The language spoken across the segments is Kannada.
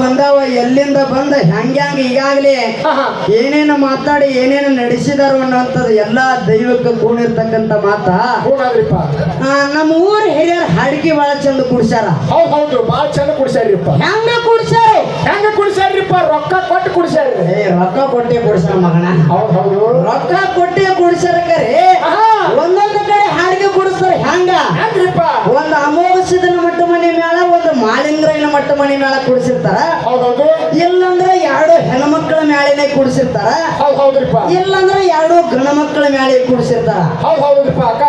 ಬಂದಾವ ಎಲ್ಲಿಂದ ಬಂದ ಹೆಂಗ ಈಗಾಗಲೇ. ಏನೇನು ಮಾತಾಡಿ ಏನೇನು ನಡೆಸಿದಾರು ಅನ್ನೋಂಥದ್ದು ಎಲ್ಲಾ ದೈವಕ್ಕೆ ಕೂಡಿರ್ತಕ್ಕಂಥ ಮಾತ. ನಮ್ಮ ಊರ್ ಹಿರಿಯರ್ ಹಾಡಿಗೆ ಬಹಳ ಚಂದ ಕುಡ್ಸ್ಯಾರ. ಹೌದೌದು ಹೌದು ಬಾಳ ಚಂದ ಕುಡ್ಸ್ಯಾರಿಪ್ಪ ಹೆಂಗ ಕುಡ್ಸ್ಯಾರ? ಹೆಂಗ ಕುಡ್ಸ್ಯಾರಿಪ್ಪ ರೊಕ್ಕ ಕೊಟ್ಟು ಕುಡ್ಸ್ಯಾರ ಏ ರೊಕ್ಕ ಕೊಟ್ಟೆ ಕುಡ್ಸ್ಯಾರ ಮಗನ. ಹೌದೌದು ಹೌದು. ರೊಕ್ಕ ಕೊಟ್ಟೆ ಕುಡ್ಸ್ಯಾರ ಕರೆ. ಒಂದೊಂದು ಹೆಂಗ? ಹೆಂಗ್ರಿಪ್ಪ? ಒಂದು ಅಮೋಘಸಿದನ ಮಟ್ಟ ಮನೆ ಮೇಳ ಒಂದು ಮಾಲಿಂಗ್ರೈನ ಮಟ್ಟ ಮನೆ ಮೇಳ ಕುಡಿಸಿರ್ತಾರ. ಹೌದೌದು. ಇಲ್ಲಂದ್ರ ಎರಡು ಹೆಣ್ಮಕ್ಳ ಮ್ಯಾಳಿನೇ ಕುಡಿಸಿರ್ತಾರ. ಹೌದ್ ಹೌದ್ರಿಪ್ಪ. ಇಲ್ಲಂದ್ರೆ ಎರಡು ಗಣ ಮಕ್ಕಳ ಮ್ಯಾಲೆ ಕುಡಿಸಿರ್ತಾರ. ಹೌದ್ ಹೌದ್ರಿಪ್ಪ ಅಕ್ಕ.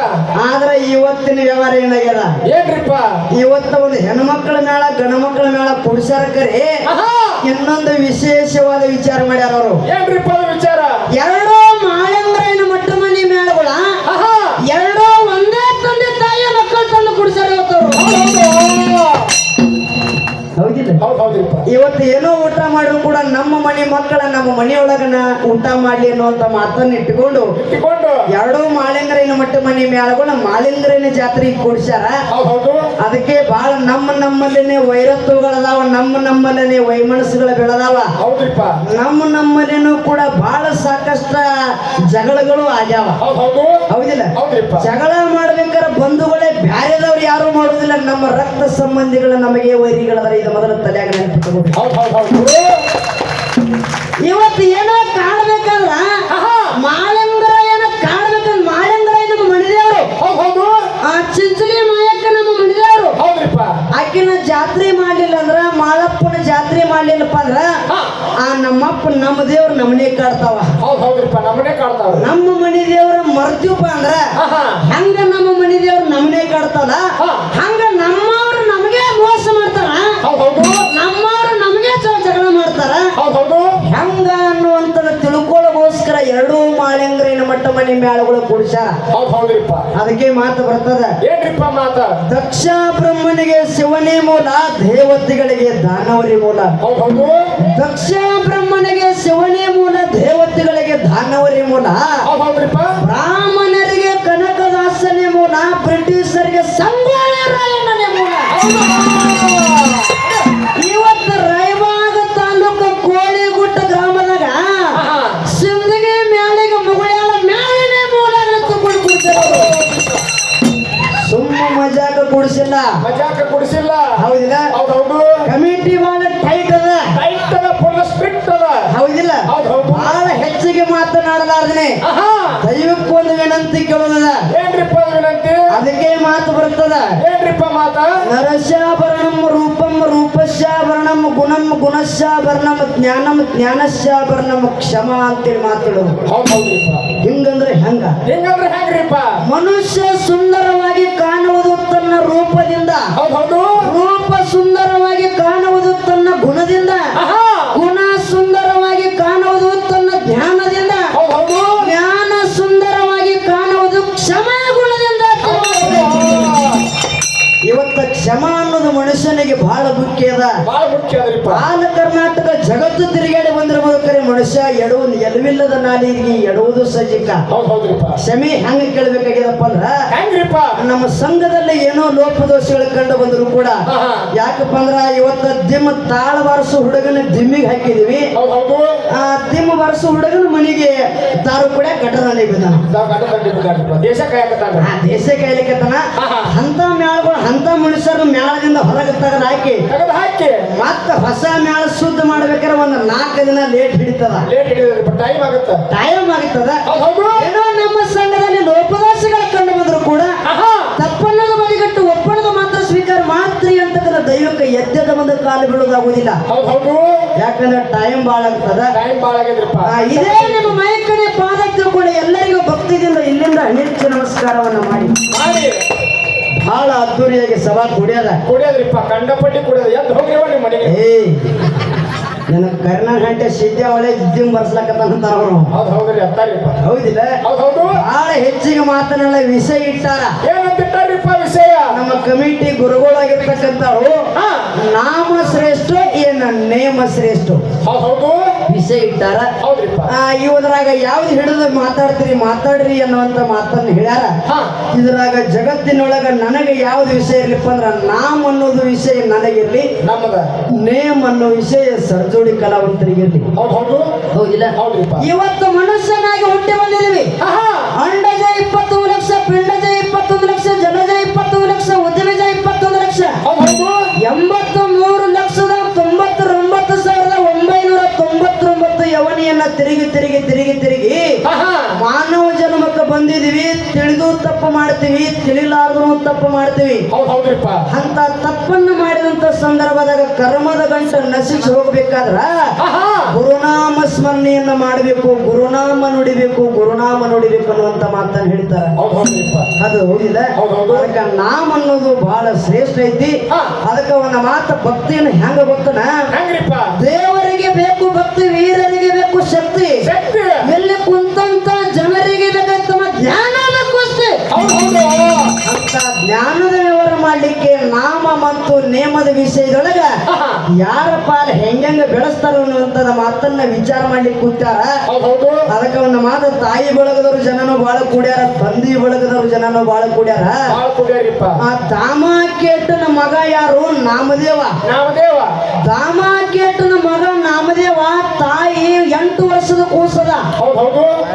ಆದ್ರೆ ಇವತ್ತಿನ ವ್ಯವಹಾರ ಏನಾಗ್ಯದ? ಏನ್ರಿಪ್ಪ? ಇವತ್ತ ಒಂದು ಹೆಣ್ಮಕ್ಳ ಮೇಳ ಗಣಮಕ್ಳ ಮೇಳ ಕುಡಿಸ್ಯಾರ ಕರೆ. ಇನ್ನೊಂದು ವಿಶೇಷವಾದ ವಿಚಾರ ಮಾಡ್ಯಾರ ಅವರು. ಏನ್ರಿಪ್ಪ ವಿಚಾರ? ಎರಡು ಮಾಳಿಂಗ್ರೈನ ಮಟ್ಟ ಮನೆ ಮೇಳಗಳ ಇವತ್ತು ಏನೋ ಊಟ ಮಾಡಿದ್ರು ಕೂಡ ನಮ್ಮ ಮನೆ ಮಕ್ಕಳ ನಮ್ಮ ಮನೆಯೊಳಗನ ಊಟ ಮಾಡ್ಲಿ ಅನ್ನುವಂತ ಮಾತನ್ನ ಇಟ್ಟುಕೊಂಡು ಇಟ್ಕೊಂಡು ಎರಡೂ ಮಾಳಿಂಗರಿನ ಮಟ್ಟ ಮನೆ ಮೇಳಗಳ ಮಾಲೇಂದ್ರ ಜಾತ್ರೆ ಕೂಡ್ಸ್ಯಾರ. ಅದಕ್ಕೆ ಬಹಳ ನಮ್ಮ ನಮ್ಮಲ್ಲೇನೆ ವೈರತ್ವಗಳದಾವ ನಮ್ಮ ನಮ್ಮಲ್ಲೇನೆ ವೈಮನಸ್ಸುಗಳು ಬೆಳೆದಾವ. ಹೌದ್ರಿಪ್ಪ. ನಮ್ಮ ನಮ್ಮಲ್ಲೇನು ಕೂಡ ಬಹಳ ಸಾಕಷ್ಟು ಜಗಳಗಳು ಆಗ್ಯಾವ. ಹೌದ್ ಹೌದು. ಹೌದಿಲ್ಲ? ಜಗಳ ಮಾಡ್ಬೇಕಾದ್ರೆ ಬಂಧುಗಳೇ ಬ್ಯಾರೆದವ್ರು ಯಾರು ಮಾಡುದಿಲ್ಲ. ನಮ್ಮ ರಕ್ತ ಸಂಬಂಧಿಗಳ ನಮಗೆ ವೈರಿಗಳದಾರ. ಇದು ಮೊದಲ ತಲೆಯಾಗ ಇವತ್ತು ಏನೋ ಕಾಣ್ಬೇಕಂದ್ರ ಜಾತ್ರೆ ಮಾಡ್ಲಿಲ್ಲ ಅಂದ್ರ ಮಾಲಪ್ಪನ ಜಾತ್ರೆ ಮಾಡ್ಲಿಲ್ಲಪ್ಪ ಅಂದ್ರ. ಆ ನಮ್ಮಪ್ಪ ನಮ್ಮ ದೇವ್ರ ನಮ್ಮನೆ ಕಾಡ್ತಾವ ಹೌದ್ ಹೌದ್ರಿಪ್ಪ ನಮ್ಮನೆ ಕಾಡ್ತಾವ ನಮ್ಮ ಮನೆ ದೇವ್ರ ಮರ್ತೀವಪ್ಪ ಅಂದ್ರ. ಹಂಗ ನಮ್ಮ ಮನೆ ದೇವ್ರ ನಮ್ಮನೆ ಕಾಡ್ತಾವ. ಹಂಗ ನಮ್ಮವ್ರು ನಮಗೆ ಮೋಸ ಮಾಡ್ತಾರ ನಮ್ಮವ್ರ ನಮಗೆ ಜಗಳ ಮಾಡ್ತಾರ ಹಂಗ ತಿಳ್ಕೊಳ್ಳೋಗೋಸ್ಕರ ಎರಡೂ ಮಾಳಿಂಗ್ರಿನ ಮಟ್ಟ ಮನೆ ಮೇಳಗಳು ಕುಡಿಸ್ಯಾರ ಹೌದ್ ಹೌದ್ರಿಪ್ಪ. ಅದಕ್ಕೆ ಮಾತು ಬರ್ತದ. ಏನ್ರಿಪ್ಪ ಮಾತ? ದಕ್ಷ ಬ್ರಹ್ಮನಿಗೆ ಶಿವನೇ ಮೂಲ ದೇವತೆಗಳಿಗೆ ದಾನವರಿ ಮೂಲ. ಹೌದ್ ದಕ್ಷ ಬ್ರಹ್ಮನಿಗೆ ಶಿವನೇ ಮೂಲ ದೇವತೆಗಳಿಗೆ ದಾನವರಿ ಮೂಲ. ಬ್ರಾಹ್ಮಣ ಹೌದ್ರಿಪ್ಪ. ಮಜಾಕ ಕೊಡಿಸಿಲ್ಲ. ಮಜಾಕ ಕೊಡಿಸಿಲ್ಲ. ಹೌದಿಲ್ಲ? ಹೌದ್ ಕಮಿಟಿ ಬಹಳ ಟೈಟ್ ಅದ. ಟೈಟ್ ಅದ ಫುಲ್ ಸ್ಟ್ರಿಕ್ಟ್ ಅದ. ಹೌದಿಲ್ಲ? ಹೌದ್ ಹೌದು ಬಹಳ ಹೆಚ್ಚಿಗೆ ಮಾತನಾಡಲಾರ್ದನೆ ಆಹಾ. ದೈವಕ್ಕೊಂದು ವಿನಂತಿ ಕೇಳೋದದ. ಏನ್ರಿಪ್ಪ ವಿನಂತಿ? ಅದಕ್ಕೆ ಮಾತು ಬರ್ತದ ಏನ್ರಿಪ್ಪ ಮಾತ? ನರಸ್ಯಾಭರಣಂ ರೂಪಂ ರೂಪಸ್ಯಾಭರಣಂ ಗುಣಂ ಗುಣಸ್ಯಾಭರಣಂ ಜ್ಞಾನಂ ಜ್ಞಾನಸ್ಯಾಭರಣಂ ಕ್ಷಮ ಅಂತೇಳಿ ಮಾತಾಡೋದು. ಹೌದು ಹೌದ್ರಿಪ್ಪ ಹಿಂಗಂದ್ರೆ ಹೆಂಗ? ಹಿಂಗಂದ್ರೆ ಹೆಂಗ್ರಿಪ್ಪ? ಮನುಷ್ಯ ಸುಂದರವಾಗಿ ಕಾಣುವುದು ತನ್ನ ರೂಪದಿಂದ. ರೂಪ ಸುಂದರವಾಗಿ ಕಾಣುವುದು ತನ್ನ ಗುಣದಿಂದ. ಬಹಳ ಮುಖ್ಯ ಅದ. ಬಹಳ ಮುಖ್ಯ ಅದ್ರಿಪ್ಪ ಬಾಲ ಕರ್ನಾಟಕ ಜಗತ್ತು ತಿರುಗಾಡಿ ಬಂದಿರಬಹುದು ಕರೆ ಮನುಷ್ಯ ಎಡವು ಎಲ್ವಿಲ್ಲದ ನಾಲಿಗೆ ಎಡುವುದು ಸಜ್ಜಿಕ. ಹೌದ್ ಹೌದ್ರಿಪ್ಪ. ಕ್ಷಮೆ ಹೆಂಗ ಕೇಳ್ಬೇಕಾಗ್ಯದಪ್ಪ ಅಂದ್ರ ಹೆಂಗ್ರಿಪ್ಪ? ನಮ್ಮ ಸಂಘದಲ್ಲಿ ಏನೋ ಲೋಪದೋಷಗಳು ಕಂಡು ಬಂದ್ರು ಕೂಡ ಯಾಕಪ್ಪ ಅಂದ್ರ ಇವತ್ತ ದಿಮ್ಮ ತಾಳ ಬಾರಿಸೋ ಹುಡುಗನ ದಿಮ್ಮಿಗೆ ಹಾಕಿದೀವಿ. ಹೌದ್ ಹೌದು. ಆ ದಿಮ್ಮ ಬಾರಿಸೋ ಹುಡುಗನ ಮನೆಗೆ ತಾರು ಕೂಡ ಗಟ್ಟರಲ್ಲಿ ಬಿದ್ದಾನ. ದೇಶ ಕಾಯಕತ್ತಾನ ಆ ದೇಶ ಹಂತ. ಅಂತ ಮ್ಯಾಳಗಳು ಅಂತ ಮನುಷ್ಯರ ಮ್ಯಾಳದಿಂದ ಹೊರಗೆ ತೆಗೆದು ಹಾಕಿ. ತೆಗೆದು ಹಾಕಿ. ಮತ್ತ ಹೊಸ ಮೇಳ ಶುದ್ಧ ಮಾಡ್ಬೇಕಾದ್ರೆ ಒಂದು ನಾಲ್ಕು ದಿನ ಲೇಟ್ ಹಿಡಿತದ. ಲೇಟ್ ಹಿಡಿದ ಟೈಮ್ ಆಗುತ್ತ. ಟೈಮ್ ಆಗುತ್ತದ. ಏನೋ ನಮ್ಮ ಸಂಘದಲ್ಲಿ ಲೋಪದೋಷಗಳು ಕಂಡು ಬಂದ್ರು ಕೂಡ ತಪ್ಪನ್ನದ ಬದಿಗಟ್ಟು ಒಪ್ಪಣದ ಮಾತ್ರ ಸ್ವೀಕಾರ ಮಾತ್ರ ಅಂತಕ್ಕಂಥ ದೈವಕ್ಕೆ ಎದ್ದದ ಒಂದು ಕಾಲು ಬೀಳೋದಾಗುವುದಿಲ್ಲ ಯಾಕಂದ್ರೆ ಟೈಮ್ ಭಾಳ ಆಗ್ತದ. ಟೈಮ್ ಬಾಳ ಇದೇ ನಿಮ್ಮ ಮೈಕಡೆ ಪಾದ ತಿಳ್ಕೊಂಡು ಎಲ್ಲರಿಗೂ ಭಕ್ತಿದಿಂದ ಇಲ್ಲಿಂದ ಅನಿತ್ಯ ನಮಸ್ಕಾರವನ್ನು ಮಾಡಿ. ಮಾಡಿ. ಬಹಳ ಅದ್ದೂರಿಯಾಗಿ ಸಭಾ ಕುಡಿಯದ ಕುಡಿಯೋದ್ರಿಪ್ಪ ಕಂಡಪಟ್ಟಿ ಕುಡಿಯೋದು ಎದ್ದು ಹೋಗಿರುವ ನಿಮ್ಮ ಮನೆಗೆ. ಏ ನನ್ನ ಕರ್ನಾಟಕ ಗಂಟೆ ಸಿದ್ಧ ಒಳ್ಳೆ ಜಿಮ್ ಅವರು. ಹೌದ್ ಹೌದ್ರಿ ಅತ್ತಾರಿಪ್ಪ. ಹೌದಿಲ್ಲ? ಹೌದು ಹೌದು. ಬಹಳ ಹೆಚ್ಚಿಗೆ ಮಾತನಾಡ ವಿಷಯ ಇಟ್ಟಾರ. ಏನಂತಿಟ್ಟಾರಿಪ್ಪ ವಿಷಯ? ನಮ್ಮ ಕಮಿಟಿ ಗುರುಗಳಾಗಿರ್ತಕ್ಕಂಥವ್ರು ನಾಮ ಶ್ರೇಷ್ಠ ಏನ ನೇಮ ಶ್ರೇಷ್ಠ? ಹೌದ್ ಹೌದು. ವಿಷಯ ಇಟ್ಟಾರ ಇವುದ್ರಾಗ ಯಾವ್ದು ಹಿಡಿದು ಮಾತಾಡ್ತೀರಿ ಮಾತಾಡ್ರಿ ಅನ್ನುವಂತ ಮಾತನ್ನ ಹೇಳ್ಯಾರ. ಇದ್ರಾಗ ಜಗತ್ತಿನೊಳಗ ನನಗೆ ಯಾವ್ದು ವಿಷಯ ಇರ್ಲಿಪ್ಪ ಅಂದ್ರ ನಾಮ್ ಅನ್ನೋದು ವಿಷಯ ನನಗಿರ್ಲಿ ನಮಗ. ನೇಮ್ ಅನ್ನೋ ವಿಷಯ ಸರ್ಜೋಡಿ ಕಲಾವಂತರಿಗಿರ್ಲಿ ಹೌದು ಹೌದು. ಹೌದಿಲ್ಲ? ಇವತ್ತು ಮನುಷ್ಯನಾಗಿ ಹುಟ್ಟಿ ಬಂದಿದ್ದೀವಿ. ಆಹಾ. ಬಂದಿದೀವಿ ತಿಳಿದು ತಪ್ಪು ಮಾಡ್ತೀವಿ ತಿಳಿಲಾರ್ದು ತಪ್ಪು ಮಾಡ್ತೀವಿ. ಅಂತ ತಪ್ಪನ್ನು ಮಾಡಿದಂತ ಸಂದರ್ಭದಾಗ ಕರ್ಮದ ಗಂಟು ನಶಿಸಿ ಹೋಗ್ಬೇಕಾದ್ರ ಗುರುನಾಮ ಸ್ಮರಣೆಯನ್ನ ಮಾಡಬೇಕು ಗುರುನಾಮ ನುಡಿಬೇಕು ಗುರುನಾಮ ನುಡಿಬೇಕು ಅನ್ನುವಂತ ಮಾತನ್ನ ಹೇಳ್ತಾರೆ. ಅದು ಹೌದಿಲ್ಲ ಅದಕ್ಕೆ. ನಾಮ ಅನ್ನೋದು ಬಹಳ ಶ್ರೇಷ್ಠ ಐತಿ. ಅದಕ್ಕೆ ಒಂದು ಮಾತ ಭಕ್ತಿಯನ್ನು ಹೆಂಗ ಗೊತ್ತನ? ದೇವರಿಗೆ ಬೇಕು ಭಕ್ತಿ ವೀರರಿಗೆ ಬೇಕು ಶಕ್ತಿ. ಶಕ್ತಿ. ಅಂತ ಜ್ಞಾನದ ವ್ಯವಹಾರ ಮಾಡ್ಲಿಕ್ಕೆ ನಾಮ ಮತ್ತು ನೇಮದ ವಿಷಯದೊಳಗ ಯಾರ ಪಾಲ್ ಹೆಂಗೆಂಗ ಬೆಳೆಸ್ತಾರ ಅನ್ನುವಂಥದ ಮಾತನ್ನ ವಿಚಾರ ಮಾಡ್ಲಿಕ್ಕೆ ಕೂತಾರ. ಅದಕ್ಕೆ ಒಂದು ಮಾತು ತಾಯಿ ಬಳಗದವ್ರು ಜನನು ಬಾಳ ಕೂಡ್ಯಾರ ತಂದಿ ಬಳಗದವ್ರು ಜನನು ಬಾಳ ಕೂಡ್ಯಾರ. ಆ ದಾಮಾಕೇಟನ ಮಗ ಯಾರು? ನಾಮದೇವ. ನಾಮದೇವ. ದಾಮಾಕೇಟನ ಮಗ ನಾಮದೇವ ತಾಯಿ ಎಂಟು ವರ್ಷದ ಕೂಸದ.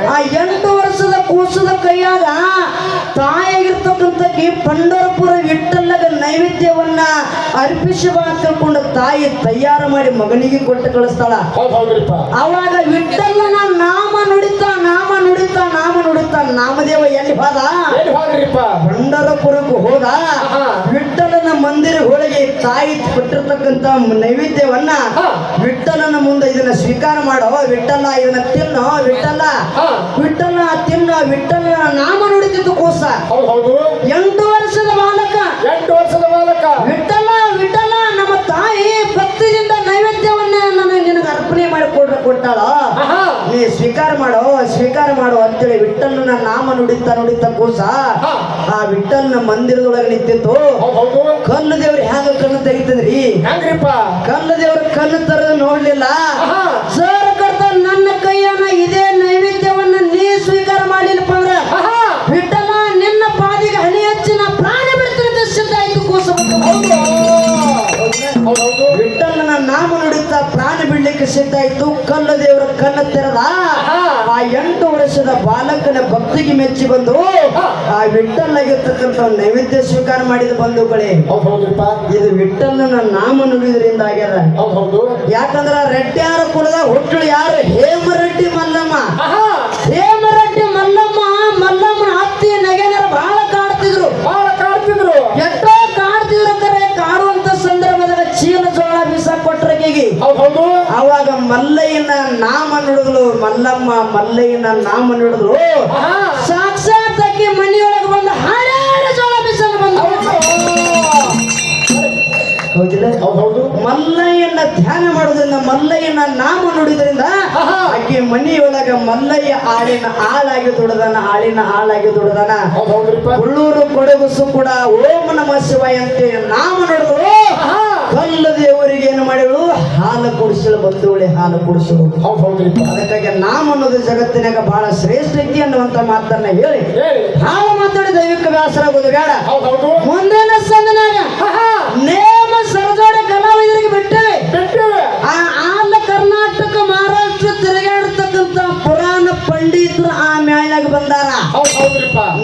ಆ ಎಂಟು ಕೂಸದ ಕೈಯಾಗ ತಾಯಿಯಾಗಿರ್ತಕ್ಕಂಥ ಪಂಡರಪುರ ವಿಠಲ್ಲಗ ನೈವೇದ್ಯವನ್ನ ಅರ್ಪಿಸುವ ತಿಳ್ಕೊಂಡು ತಾಯಿ ತಯಾರು ಮಾಡಿ ಮಗನಿಗೆ ಕೊಟ್ಟು ಕಳಿಸ್ತಾಳ. ಅವಾಗ ವಿಠಲ್ಲನ ನಾಮ ನುಡಿತ ನಾಮ ನುಡಿತ ನಾಮ ನುಡಿತ ನಾಮದೇವ ಎಲ್ಲಿ ಹೋದ? ಪಂಡರಪುರಕ್ಕೂ ಹೋದ. ವಿಟ್ಟಲನ ವಿಠಲನ ಮಂದಿರ ಹೋಳಿಗೆ ತಾಯಿ ಕೊಟ್ಟಿರ್ತಕ್ಕಂಥ ನೈವೇದ್ಯವನ್ನ ವಿಟ್ಟಲನ ವಿಠಲನ ಮುಂದೆ ಇದನ್ನ ಸ್ವೀಕಾರ ಮಾಡೋ. ವಿಠಲ ಇದನ್ನ ತಿನ್ನೋ. ವಿಠಲ ವಿಠಲನ ನಾಮ ನುಡಿದಿದ್ದು ಕೂಸ. ಹೌದು ಎಂಟು ವರ್ಷದ ಬಾಲಕ. ಎಂಟು ವರ್ಷದ ಬಾಲಕ. ವಿಠಲ ವಿಠಲ ನಮ್ಮ ತಾಯಿ ಭಕ್ತಿಯಿಂದ ನೈವೇದ್ಯವನ್ನ ನನಗೆ ನಿನಗೆ ಅರ್ಪಣೆ ಮಾಡಿ ಕೊಡ್ ಕೊಟ್ಟಾಳ. ನೀ ಸ್ವೀಕಾರ ಮಾಡೋ ಸ್ವೀಕಾರ ಮಾಡು ಅಂತೇಳಿ ವಿಠಲ್ನ ನಾಮ ನುಡಿತಾ ನುಡಿತಾ ಕೂಸ. ಆ ವಿಠಲ್ನ ಮಂದಿರದೊಳಗೆ ನಿಂತಿತ್ತು ಕಲ್ಲು ದೇವ್ರು ಹ್ಯಾಂಗ ಕಣ್ಣು ತೆಗಿತದ್ರಿ? ಕಲ್ಲು ದೇವ್ರ ಕಣ್ಣು ತರದ ನೋಡ್ಲಿಲ್ಲ. ಸರ್ ಕರ್ತ ನನ್ನ ಕೈಯನ್ನ ಇದೇ ಬಿಡ್ಲಿಕ್ಕೆ ಸಿದ್ಧ ಆಯ್ತು ಕಲ್ಲು ದೇವರ ಕಣ್ಣು ತೆರೆದ ಆ ಎಂಟು ವರ್ಷದ ಬಾಲಕನ ಭಕ್ತಿಗೆ ಮೆಚ್ಚಿ ಬಂದು ಆ ವಿಠಲಾಗಿರ್ತಕ್ಕಂಥ ನೈವೇದ್ಯ ಸ್ವೀಕಾರ ಮಾಡಿದ ಬಂಧುಗಳೇ ಇದು ವಿಠಲ್ನ ನಾಮ ನುಡಿದ್ರಿಂದ ಆಗ್ಯದ. ಯಾಕಂದ್ರ ರೆಡ್ಡಿ ರೆಡ್ಡಿಯಾರ ಕುಲದ ಹುಟ್ಟಳು ಯಾರು ಹೇಮರೆಡ್ಡಿ ಮಲ್ಲಮ್ಮ ಅವಾಗ ಮಲ್ಲಯ್ಯನ ನಾಮ ನುಡಿದ್ಲು ಮಲ್ಲಮ್ಮ ಮಲ್ಲಯ್ಯನ ನಾಮ ನುಡಿದ್ಲು. ಸಾಕ್ಷಾತ್ ಮನೆಯೊಳಗೆ ಬಂದು ಹಾಡಾಡ ಜೋಳ ಬಿಸಲು ಬಂದು ಹೌದು ಮಲ್ಲಯ್ಯನ ಧ್ಯಾನ ಮಾಡೋದ್ರಿಂದ ಮಲ್ಲಯ್ಯನ ನಾಮ ನುಡಿದ್ರಿಂದ ಆಹಾ. ಆಕೆ ಮನೆಯೊಳಗ ಮಲ್ಲಯ್ಯ ಆಳಿನ ಆಳಾಗಿ ದುಡದನ ಆಳಿನ ಆಳಾಗಿ ದುಡದನ ಉಳ್ಳೂರು ಕೊಡಗುಸು ಕೂಡ ಓಂ ನಮ ಶಿವಾಯ ಅಂತ ನಾಮ ನುಡಿದ್ರು ಕಲ್ಲು ದೇವರಿಗೆ ಏನು ಮಾಡಿಳು ಹಾಲು ಕುಡಿಸಲು ಬಂಧುವಳೆ ಹಾಲು ಕುಡಿಸಲು. ಅದಕ್ಕಾಗಿ ನಾಮ ಅನ್ನೋದು ಜಗತ್ತಿನಾಗ ಬಹಳ ಶ್ರೇಷ್ಠ ಐತಿ ಅನ್ನುವಂತ ಮಾತನ್ನ ಹೇಳಿ. ಹಾಳು. ಮಾತಾಡಿ ದೈವಿಕ ವ್ಯಾಸರಾಗೋದು ಬೇಡ. ಮುಂದಿನ ಸಂದನಾಗ ಬಂದಾರ.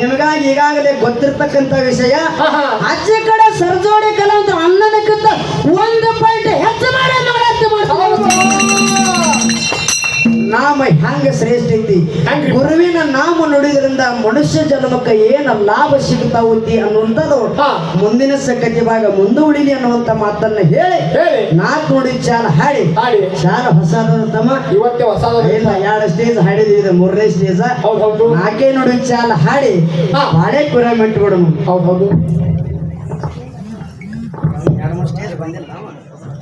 ನಿಮಗಾಗಿ ಈಗಾಗಲೇ ಗೊತ್ತಿರ್ತಕ್ಕಂತ ವಿಷಯ ಅಜ್ಜ ಕಡೆ ಸರ್ಜೋಡಿ ಕಲಾ ಅಂತ ಅನ್ನದಕ್ಕಿಂತ ಒಂದು ಪಾಯಿಂಟ್ ಹೆಂಗ ಶ್ರೇಷ್ಠ ಐತಿ? ಗುರುವಿನ ನಾಮ ನುಡಿದ್ರಿಂದ ಮನುಷ್ಯ ಜನ್ಮಕ್ಕೆ ಏನ ಲಾಭ ಸಿಗ್ತಾವುತಿ ಅನ್ನುವಂಥದ್ದು ಹಾ. ಮುಂದಿನ ಸಕತಿ ಭಾಗ ಮುಂದೂಡಿಲಿ ಅನ್ನುವಂತ ಮಾತನ್ನ ಹೇಳಿ. ಹೇಳಿ. ನಾಲ್ಕು ನುಡಿ ಚಾಲ ಹಾಡಿ. ಚಾಲ ಹೊಸದ ತಮ್ಮ. ಇವತ್ತೇ ಹೊಸದ ಇಲ್ಲ ಎರಡು ಸ್ಟೇಜ್ ಹಾಡಿದ್ವಿ ಇದು ಮೂರನೇ ಸ್ಟೇಜ್ ನಾಲ್ಕೇ ನುಡಿ ಚಾಲ ಹಾಡಿ. ಬಾಳೆ ಕುರ ಮೆಟ್ಟು ಬಿಡೋಣ ಹೌದು ಹೌದು. ಎರಡು ಮೂರು ಸ್ಟೇಜ್ ಬಂದಿಲ್ಲ.